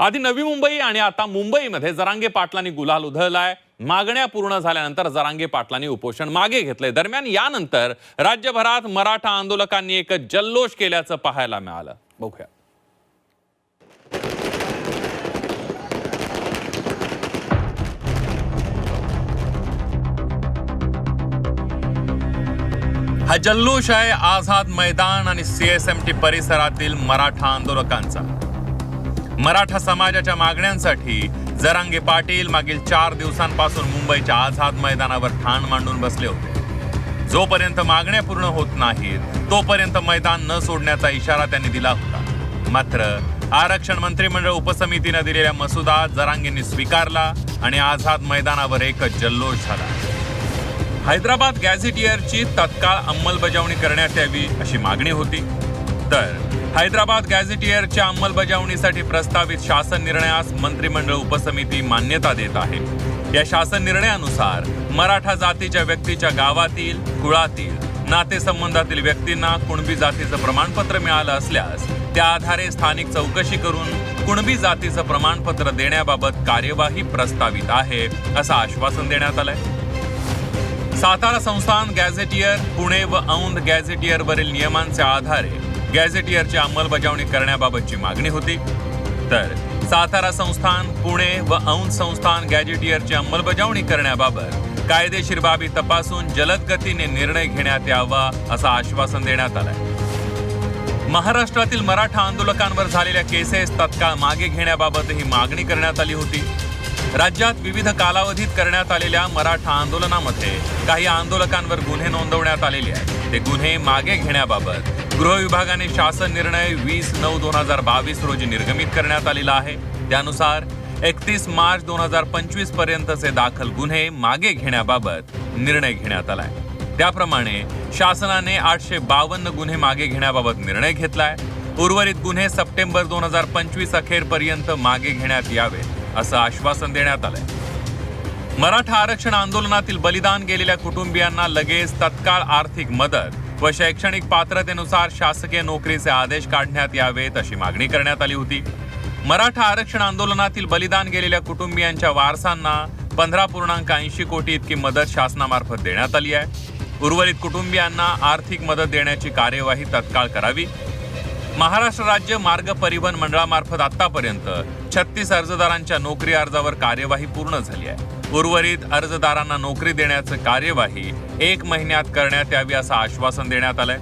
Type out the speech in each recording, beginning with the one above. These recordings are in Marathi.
आधी नवी मुंबई आणि आता मुंबईमध्ये जरांगे पाटलांनी गुलाल उधळलाय. मागण्या पूर्ण झाल्यानंतर जरांगे पाटलांनी उपोषण मागे घेतले दरम्यान यानंतर राज्यभरात मराठा आंदोलकांनी एक जल्लोष केल्याचं पाहायला मिळालं. बघूया. हा जल्लोष आहे आझाद मैदान आणि सीएसएमटी परिसरातील मराठा आंदोलकांचा. मराठा समाजाच्या मागण्यांसाठी जरांगे पाटील मागील चार दिवसांपासून मुंबईच्या आझाद मैदानावर ठाण मांडून बसले होते. जोपर्यंत मागण्या पूर्ण होत नाहीत तोपर्यंत मैदान न सोडण्याचा इशारा त्यांनी दिला होता. मात्र आरक्षण मंत्रिमंडळ उपसमितीनं दिलेल्या मसुदा जरांगेंनी स्वीकारला आणि आझाद मैदानावर एक जल्लोष झाला. हैदराबाद गॅझेटियरची तत्काळ अंमलबजावणी करण्यात यावी अशी मागणी होती. तर हैदराबाद गॅझेटियरच्या अंमलबजावणीसाठी प्रस्तावित शासन निर्णयास मंत्रिमंडळ उपसमिती मान्यता देत आहे. या शासन निर्णयानुसार मराठा जातीच्या व्यक्तीच्या गावातील कुळातील नातेसंबंधातील व्यक्तींना कुणबी जातीचं प्रमाणपत्र मिळालं असल्यास त्या आधारे स्थानिक चौकशी करून कुणबी जातीचं प्रमाणपत्र देण्याबाबत कार्यवाही प्रस्तावित आहे असं आश्वासन देण्यात आलंय. सातारा संस्थान गॅझेटियर पुणे व औंध गॅझेटियर वरील नियमांच्या आधारे गॅझेटियरची अंमलबजावणी करण्याबाबतची मागणी होती. तर सातारा संस्थान पुणे व औंध संस्थान गॅझेटियरची अंमलबजावणी करण्याबाबत कायदेशीर बाबी तपासून जलद गतीने निर्णय घेण्यात यावा असं आश्वासन देण्यात आलंय. महाराष्ट्रातील मराठा आंदोलकांवर झालेल्या केसेस तत्काळ मागे घेण्याबाबत ही मागणी करण्यात आली होती. राज्यात विविध कालावधीत करण्यात आलेल्या मराठा आंदोलनामध्ये काही आंदोलकांवर गुन्हे नोंदवण्यात आलेले आहेत. ते गुन्हे मागे घेण्याबाबत गृह विभागाने शासन निर्णय वीस नऊ दोन हजार बावीस रोजी निर्गमित करण्यात आलेला आहे. त्यानुसार एकतीस मार्च दोन हजार पंचवीस पर्यंतचे दाखल गुन्हे मागे घेण्याबाबत निर्णय घेण्यात आलाय. त्याप्रमाणे शासनाने आठशे बावन्न गुन्हे मागे घेण्याबाबत निर्णय घेतलाय. उर्वरित गुन्हे सप्टेंबर दोन हजार पंचवीस अखेरपर्यंत मागे घेण्यात यावेत असं आश्वासन देण्यात आलंय. मराठा आरक्षण आंदोलनातील बलिदान गेलेल्या कुटुंबियांना लगेच तत्काळ आर्थिक मदत व शैक्षणिक पात्रतेनुसार शासकीय नोकरीचे आदेश काढण्यात यावेत अशी मागणी करण्यात आली होती. मराठा आरक्षण आंदोलनातील बलिदान गेलेल्या कुटुंबियांच्या वारसांना पंधरा पूर्णांक ऐंशी कोटी इतकी मदत शासनामार्फत देण्यात आली आहे. उर्वरित कुटुंबियांना आर्थिक मदत देण्याची कार्यवाही तत्काळ करावी. महाराष्ट्र राज्य मार्ग परिवहन मंडळामार्फत आतापर्यंत छत्तीस अर्जदारांच्या नोकरी अर्जावर कार्यवाही पूर्ण झाली आहे. उर्वरित अर्जदारांना नोकरी देण्याचं कार्यवाही एक महिन्यात करण्यात यावी असं आश्वासन देण्यात आलंय.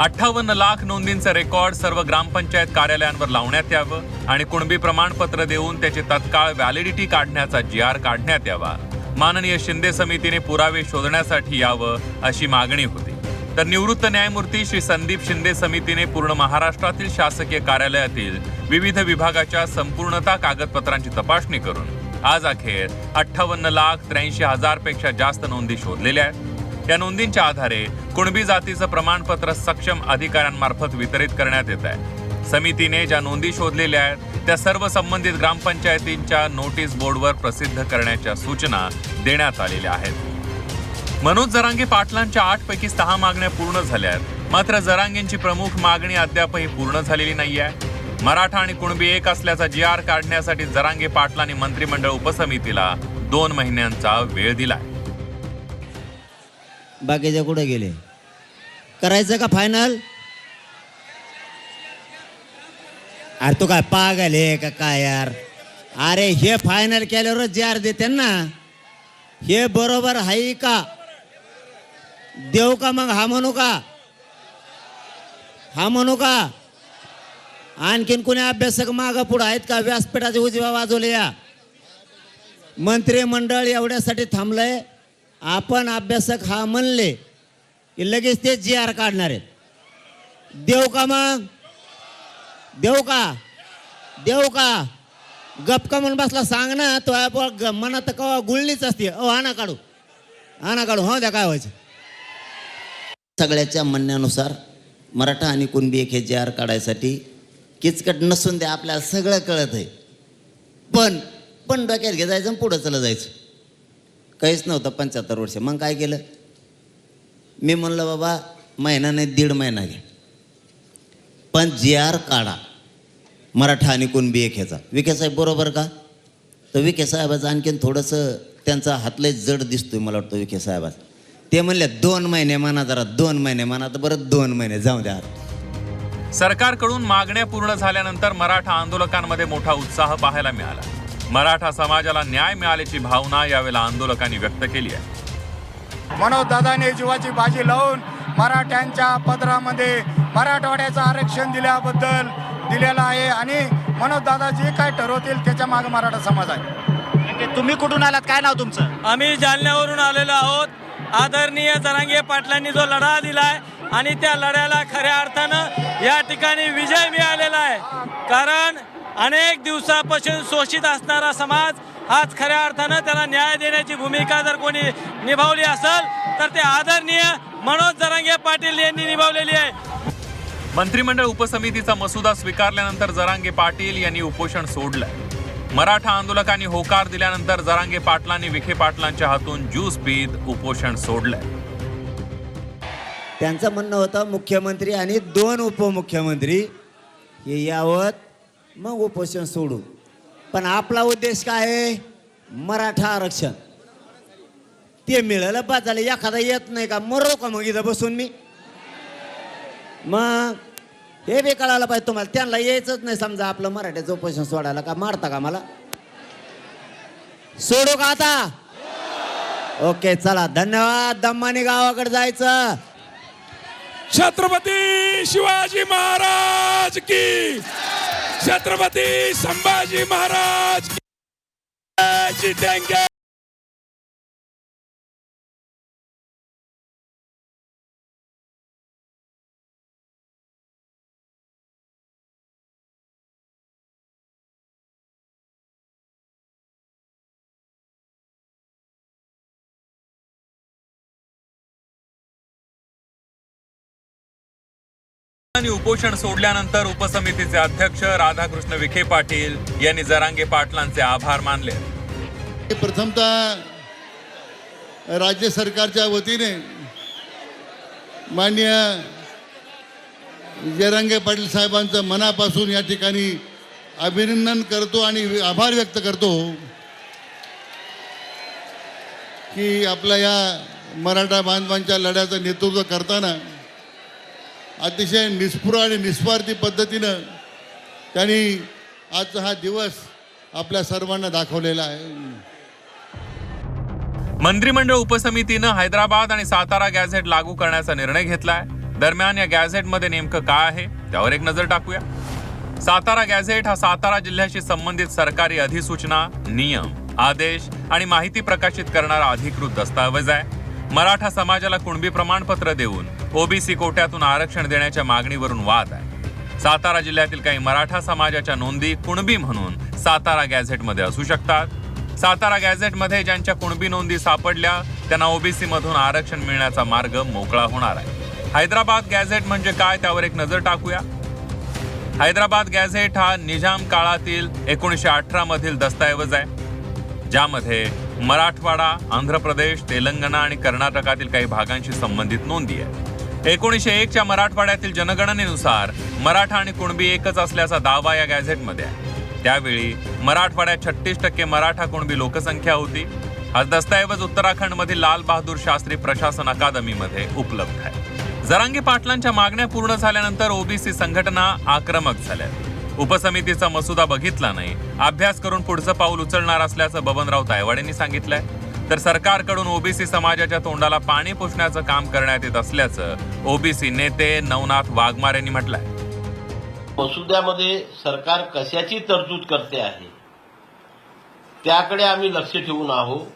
अठ्ठावन्न लाख नोंदींचं रेकॉर्ड सर्व ग्रामपंचायत कार्यालयांवर लावण्यात यावं आणि कुणबी प्रमाणपत्र देऊन त्याची तत्काळ व्हॅलिडिटी काढण्याचा जी आर काढण्यात यावा. माननीय शिंदे समितीने पुरावे शोधण्यासाठी यावं अशी मागणी होती. तर निवृत्त न्यायमूर्ती श्री संदीप शिंदे समितीने पूर्ण महाराष्ट्रातील शासकीय कार्यालयातील विविध विभागाच्या संपूर्णता कागदपत्रांची तपासणी करून आज अखेर अठ्ठावन्न लाख त्र्याऐंशी हजारपेक्षा जास्त नोंदी शोधलेल्या आहेत. या नोंदींच्या आधारे कुणबी जातीचं प्रमाणपत्र सक्षम अधिकाऱ्यांमार्फत वितरित करण्यात येत आहे. समितीने ज्या नोंदी शोधलेल्या आहेत त्या सर्व संबंधित ग्रामपंचायतींच्या नोटीस बोर्डवर प्रसिद्ध करण्याच्या सूचना देण्यात आलेल्या आहेत. मनोज जरांगे पाटलांच्या आठ पैकी सहा मागण्या पूर्ण झाल्या आहेत. मात्र जरांगेंची प्रमुख मागणी अद्यापही पूर्ण झालेली नाही आहे मराठा आणि कुणबी एक असल्याचा जी आर काढण्यासाठी जरांगे पाटलांनी मंत्रिमंडळ उपसमितीला दोन महिन्यांचा वेळ दिलाय. बाकीचे कुठे गेले? करायचं का फायनल अरे तू काय पागल आहे का काय यार? अरे हे फायनल केल्यावरच जे आर देते ना. हे बरोबर आहे का? देऊ का मग? हा म्हणू का? हा म्हणू का? आणखीन कोणी अभ्यासक मागं पुढं आहेत का? व्यासपीठाचे उजव्या बाजूला या. मंत्रिमंडळ एवढ्यासाठी थांबलंय. आपण अभ्यासक हा म्हणले की लगेच ते जी आर काढणार आहेत. देऊ का मग? देऊ का? देऊ का? गपका म्हणून बसला? सांग ना तो आप- ग- मनात कवा गुळलीच असते. अहो आणा काढू. आणा काढू. हो द्या काय व्हायचं? सगळ्याच्या म्हणण्यानुसार मराठा आणि कुणबी एक हे जे आर काढायसाठी किचकट नसून द्या आपल्याला सगळं कळत आहे. पण पण डोक्यात घे जायचं आणि पुढं चलं जायचं. काहीच नव्हतं पंच्याहत्तर वर्ष. मग काय केलं? मी म्हणलं बाबा महिना नाही दीड महिना घ्या पण जी आर काढा. मराठा आणि कुणबी एक ह्याचा. विखे साहेब बरोबर का? तर विखे साहेबाचं आणखीन थोडंसं त्यांचा हातले जड दिसतोय मला वाटतं विखे साहेबाचं. ते म्हणले दोन महिने म्हणा जरा दोन महिने म्हणा तर बरं दोन महिने जाऊ द्या सरकारकडून मागण्या पूर्ण झाल्यानंतर मराठा आंदोलकांमध्ये मोठा उत्साह पाहायला मिळाला. मराठा समाजाला न्याय मिळाल्याची भावना यावेळेला आंदोलकांनी व्यक्त केली आहे. मनोज दादाने जीवाची बाजी लावून मराठ्यांच्या पदरामध्ये मराठवाड्याचं आरक्षण दिल्याबद्दल दिलेलं आहे आणि मनोज दादा जे काय ठरवतील त्याच्यामागे मराठा समाज आहे. तुम्ही कुठून आलात? काय नाव तुमचं? आम्ही जालन्यावरून आलेलो आहोत. आदरणीय जरांगे पाटलांनी जो लढा दिलाय आणि त्या लढ्याला खऱ्या अर्थानं या ठिकाणी विजय मिळालेला आहे. कारण अनेक दिवसापासून शोषित असणारा समाज आज खऱ्या अर्थानं त्याला न्याय देण्याची भूमिका जर कोणी निभावली असेल तर ते आदरणीय मनोज जरांगे पाटील यांनी निभावलेली आहे. मंत्रिमंडळ उपसमितीचा मसुदा स्वीकारल्यानंतर जरांगे पाटील यांनी उपोषण सोडलं मराठा आंदोलकांनी होकार दिल्यानंतर जरांगे पाटलांनी विखे पाटलांच्या हातून ज्यूस पीत उपोषण सोडलंय. त्यांचं म्हणणं होतं मुख्यमंत्री आणि दोन उपमुख्यमंत्री हे यावत मग उपोषण सोडू. पण आपला उद्देश काय आहे? मराठा आरक्षण. ते मिळालं बा झालं एखादा येत नाही का? मरो का मग इथं बसून मी? मग हे बी कळायला पाहिजे तुम्हाला. त्यांना यायचंच नाही समजा आपलं मराठ्याचं उपोषण सोडायला का? मारता का मला? सोडू का आता? ओके चला. धन्यवाद. दम्मानी गावाकडे जायचं. छत्रपती शिवाजी महाराज की छत्रपती संभाजी महाराज की आणि उपोषण सोडल्यानंतर उपसमितीचे अध्यक्ष राधाकृष्ण विखे पाटील यांनी जरांगे पाटलांचे आभार मानले. प्रथमतः राज्य सरकारच्या वतीने मान्य जरांगे पाटील साहेबांचं मनापासून या ठिकाणी अभिनंदन करतो आणि आभार व्यक्त करतो की आपल्या या मराठा बांधवांच्या लढ्याचं नेतृत्व करताना अतिशय निष्फुर आणि निस्वार्थी पद्धतीनं त्यांनी आजचा हा दिवस आपल्या सर्वांना दाखवलेला आहे. मंत्रिमंडळ उपसमितीनं हैदराबाद आणि सातारा गॅझेट लागू करण्याचा निर्णय घेतलाय. दरम्यान या गॅझेटमध्ये नेमकं काय आहे त्यावर एक नजर टाकूया. सातारा गॅझेट हा सातारा जिल्ह्याशी संबंधित सरकारी अधिसूचना नियम आदेश आणि माहिती प्रकाशित करणारा अधिकृत दस्तावेज आहे. मराठा समाजाला कुणबी प्रमाणपत्र देऊन ओबीसी कोट्यातून आरक्षण देण्याच्या मागणीवरून वाद आहे. सातारा जिल्ह्यातील काही मराठा समाजाच्या नोंदी कुणबी म्हणून सातारा गॅझेटमध्ये असू शकतात. सातारा गॅझेटमध्ये ज्यांच्या कुणबी नोंदी सापडल्या त्यांना ओबीसी मधून आरक्षण मिळण्याचा मार्ग मोकळा होणार आहे. हैदराबाद गॅझेट म्हणजे काय त्यावर एक नजर टाकूया. हैदराबाद गॅझेट हा निजाम काळातील एकोणीसशे अठरा मधील दस्तऐवज आहे. ज्यामध्ये मराठवाडा आंध्र प्रदेश तेलंगणा आणि कर्नाटकातील काही भागांशी संबंधित नोंदी आहे एकोणीसशे एकच्या मराठवाड्यातील जनगणनेनुसार मराठा आणि कुणबी एकच असल्याचा दावा या गॅझेटमध्ये आहे. त्यावेळी मराठवाड्यात छत्तीस टक्के मराठा कुणबी लोकसंख्या होती. हा दस्तऐवज उत्तराखंडमधील लाल बहादूर शास्त्री प्रशासन अकादमीमध्ये उपलब्ध आहे. जरांगी पाटलांच्या मागण्या पूर्ण झाल्यानंतर ओबीसी संघटना आक्रमक झाल्या. उपसमितीचा मसुदा बघितला नाही. अभ्यास करून पुढचं पाऊल उचलणार असल्याचं बबनराव तायवाडेंनी सांगितलंय. तर सरकारकडून ओबीसी समाजाच्या तोंडाला पाणी पुसण्याचं काम करण्यात येत असल्याचं ओबीसी नेते नवनाथ वाघमार यांनी म्हटलंय. मसुद्यामध्ये सरकार कशाची तरतूद करते आहे? त्याकडे आम्ही लक्ष ठेवून आहोत.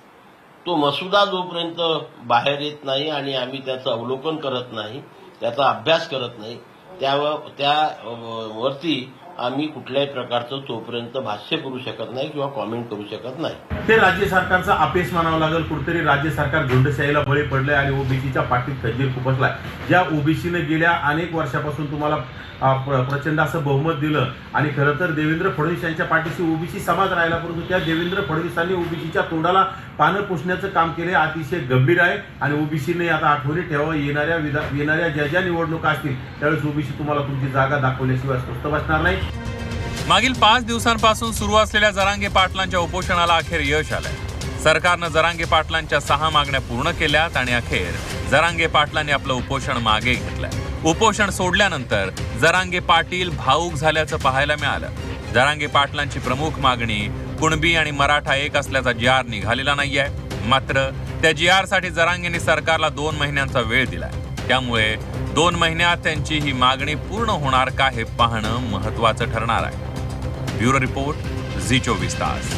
तो मसुदा जोपर्यंत बाहेर येत नाही आणि आम्ही त्याचं अवलोकन करत नाही त्याचा अभ्यास करत नाही त्यावर त्या वरती आम्ही कुठल्याही प्रकारचं तोपर्यंत भाष्य करू शकत नाही किंवा कॉमेंट करू शकत नाही. ते राज्य सरकारचा अपेस मानावं लागेल. कुठेतरी राज्य सरकार झुंडशाहीला बळी पडलंय आणि ओबीसीच्या पाठीत खंजीर खुपसलाय. ज्या ओबीसीने गेल्या अनेक वर्षापासून तुम्हाला प्रचंड असं बहुमत दिलं. आणि खरं तर देवेंद्र फडणवीस यांच्या पाठीशी ओबीसी समाज राहिला परंतु त्या देवेंद्र फडणवीसांनी ओबीसीच्या तोंडाला पानं पुसण्याचं काम केले अतिशय गंभीर आहे. आणि ओबीसीने आता आठवणी ठेवा येणाऱ्या विधा येणाऱ्या ज्या ज्या निवडणुका असतील त्यावेळेस ओबीसी तुम्हाला तुमची जागा दाखवल्याशिवाय स्वस्त बसणार नाही. मागील पाच दिवसांपासून सुरू असलेल्या जरांगे पाटलांच्या उपोषणाला अखेर यश आलंय. सरकारनं जरांगे पाटलांच्या सहा मागण्या पूर्ण केल्यात आणि अखेर जरांगे पाटलांनी आपलं उपोषण मागे घेतलंय. उपोषण सोडल्यानंतर जरांगे पाटील भाऊक झाल्याचं पाहायला मिळालं. जरांगे पाटलांची प्रमुख मागणी कुणबी आणि मराठा एक असल्याचा जी आर निघालेला नाहीये. मात्र त्या जी आरसाठी जरांगेंनी सरकारला दोन महिन्यांचा वेळ दिलाय. त्यामुळे दोन महिन्यात त्यांची ही मागणी पूर्ण होणार का हे पाहणं महत्वाचं ठरणार आहे. ब्युरो रिपोर्ट झी चोवीस तास.